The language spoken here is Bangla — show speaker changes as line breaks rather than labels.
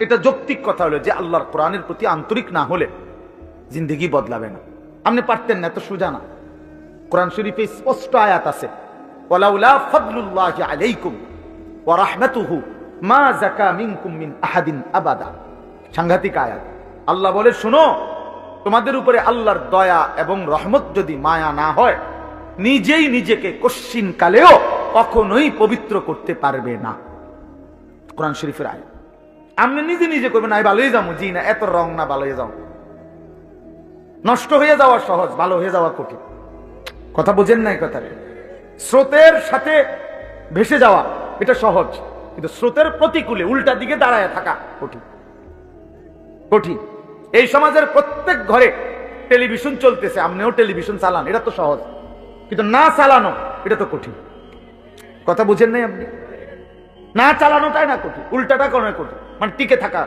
এটা যৌক্তিক কথা হলো যে আল্লাহর কোরআনের প্রতি আন্তরিক না হলে জিন্দগি বদলাবে না। আপনি পারতেন না, এত সোজা না। কোরআন শরীফে স্পষ্ট আয়াত আছে সাংঘাতিক আয়াত। আল্লাহ বলে, শুনো, তোমাদের উপরে আল্লাহর দয়া এবং রহমত যদি মায়া না হয়, নিজেই নিজেকে কশ্চিন কালেও কখনোই পবিত্র করতে পারবে না। কোরআন শরীফের আয়াত। আপনি নিজে নিজে করবেন আমি ভালোই যাব জি না, এত রং না ভালো হয়ে যাও। নষ্ট হয়ে যাওয়া সহজ, ভালো হয়ে যাওয়া কঠিন। কথা বোঝেন নাই কথাটা স্রোতের সাথে ভেসে যাওয়া, এটা সহজ, কিন্তু স্রোতের প্রতিকূলে উল্টা দিকে দাঁড়ায় থাকা কঠিন। কঠিন। এই সমাজের প্রত্যেক ঘরে টেলিভিশন চলতেছে, আপনিও টেলিভিশন চালান, এটা তো সহজ, কিন্তু না চালানো, এটা তো কঠিন। কথা বুঝেন নাই আপনি? না চালানোটাই না কঠিন উল্টাটা কোনো কঠিন। মানে টিকে থাকা।